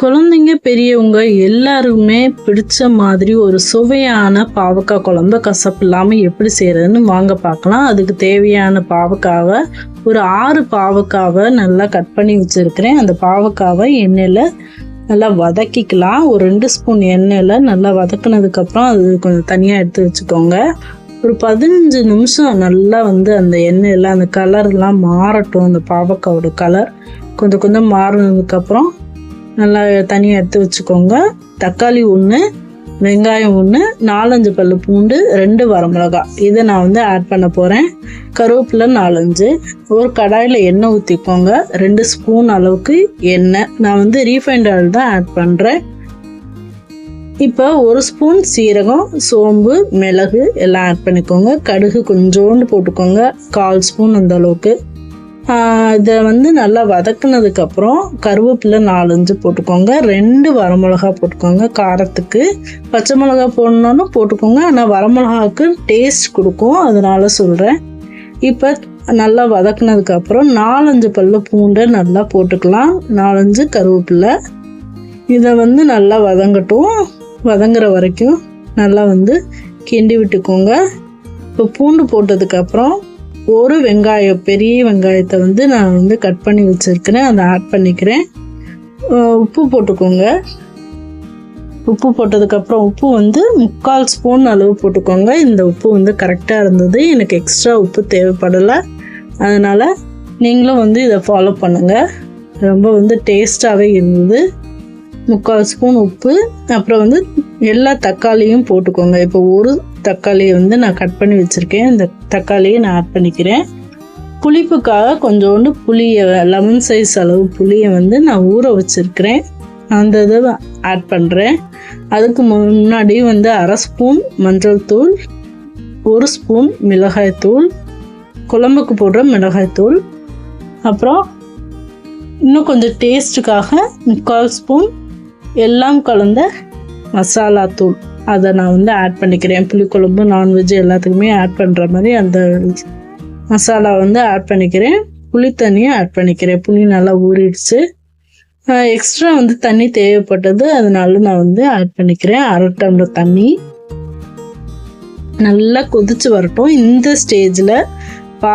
குழந்தைங்க பெரியவங்க எல்லாருமே பிடிச்ச மாதிரி ஒரு சுவையான பாவக்காய் குழம்பு கசப்பு இல்லாமல் எப்படி செய்கிறதுன்னு வாங்க பார்க்கலாம். அதுக்கு தேவையான பாவக்காவை ஒரு ஆறு பாவக்காவை நல்லா கட் பண்ணி வச்சுருக்கிறேன். அந்த பாவக்காவை எண்ணெயில் நல்லா வதக்கிக்கலாம். ஒரு ரெண்டு ஸ்பூன் எண்ணெயில் நல்லா வதக்குனதுக்கப்புறம் அது கொஞ்சம் தனியாக எடுத்து வச்சுக்கோங்க. ஒரு பதினஞ்சு நிமிஷம் நல்லா வந்து அந்த எண்ணெயில் அந்த கலர்லாம் மாறட்டும். அந்த பாவக்காவோட கலர் கொஞ்சம் கொஞ்சம் மாறினதுக்கப்புறம் நல்லா தனியாக எடுத்து வச்சுக்கோங்க. தக்காளி ஒன்று வெங்காயம் ஒன்று நாலஞ்சு பல் பூண்டு ரெண்டு வரமிளகா. இதை நான் வந்து ஆட் பண்ண போகிறேன் கருவேப்பிலை நாலஞ்சு. ஒரு கடாயில் எண்ணெய் ஊற்றிக்கோங்க ரெண்டு ஸ்பூன் அளவுக்கு எண்ணெய். நான் வந்து ரீஃபைண்ட் ஆயில் தான் ஆட் பண்ணுறேன் இப்போ ஒரு ஸ்பூன் சீரகம் சோம்பு மிளகு எல்லாம் ஆட் பண்ணிக்கோங்க. கடுகு கொஞ்சோண்டு போட்டுக்கோங்க. கால் ஸ்பூன் அந்த அளவுக்கு. இதை வந்து நல்லா வதக்குனதுக்கப்புறம் கருவேப்பிலை நாலஞ்சு போட்டுக்கோங்க. ரெண்டு வரமிளகா போட்டுக்கோங்க காரத்துக்கு. பச்சை மிளகா போடணுன்னு போட்டுக்கோங்க. ஆனால் வரமிளகாவுக்கு டேஸ்ட் கொடுக்கும். அதனால சொல்கிறேன் இப்போ நல்லா வதக்குனதுக்கப்புறம் நாலஞ்சு பல்லு பூண்டை நல்லா போட்டுக்கலாம். நாலஞ்சு கருவேப்பிலை. இதை வந்து நல்லா வதங்கட்டும். வதங்குற வரைக்கும் நல்லா வந்து கிண்டி விட்டுக்கோங்க. இப்போ பூண்டு போட்டதுக்கப்புறம் ஒரு வெங்காயம் பெரிய வெங்காயத்தை வந்து நான் வந்து கட் பண்ணி வச்சுருக்கிறேன். அதை ஆட் பண்ணிக்கிறேன். உப்பு போட்டுக்கோங்க. உப்பு போட்டதுக்கப்புறம் உப்பு வந்து முக்கால் ஸ்பூன் அளவு போட்டுக்கோங்க. இந்த உப்பு வந்து கரெக்டாக இருந்தது. எனக்கு எக்ஸ்ட்ரா உப்பு தேவைப்படலை. அதனால் நீங்களும் வந்து இதை ஃபாலோ பண்ணுங்கள் ரொம்ப வந்து டேஸ்ட்டாகவே இருந்தது. முக்கால் ஸ்பூன் உப்பு. அப்புறம் வந்து எல்லா தக்காளியும் போட்டுக்கோங்க. இப்போ ஒரு தக்காளியை வந்து நான் கட் பண்ணி வச்சுருக்கேன். இந்த தக்காளியை நான் ஆட் பண்ணிக்கிறேன். புளிப்புக்காக கொஞ்சோண்டு புளியை லெமன் சைஸ் அளவு புளியை வந்து நான் ஊற வச்சுருக்கிறேன். அந்த இதை ஆட் பண்ணுறேன் அதுக்கு முன்னாடி வந்து அரை ஸ்பூன் மஞ்சள் தூள் ஒரு ஸ்பூன் மிளகாய் தூள் குழம்புக்கு போடுற மிளகாய் தூள் அப்புறம் இன்னும் கொஞ்சம் டேஸ்ட்டுக்காக முக்கால் ஸ்பூன் எல்லாம் கலந்த மசாலா தூள். அதை நான் வந்து ஆட் பண்ணிக்கிறேன். புளிக்குழம்பு நான்வெஜ் எல்லாத்துக்குமே ஆட் பண்ணுற மாதிரி அந்த மசாலா வந்து ஆட் பண்ணிக்கிறேன். புளி தண்ணியும் ஆட் பண்ணிக்கிறேன். புளி நல்லா ஊறிடுச்சு. எக்ஸ்ட்ரா வந்து தண்ணி தேவைப்பட்டது அதனால நான் வந்து ஆட் பண்ணிக்கிறேன். அரை டம்ளர் தண்ணி. நல்லா கொதிச்சு வரட்டும். இந்த ஸ்டேஜில் பா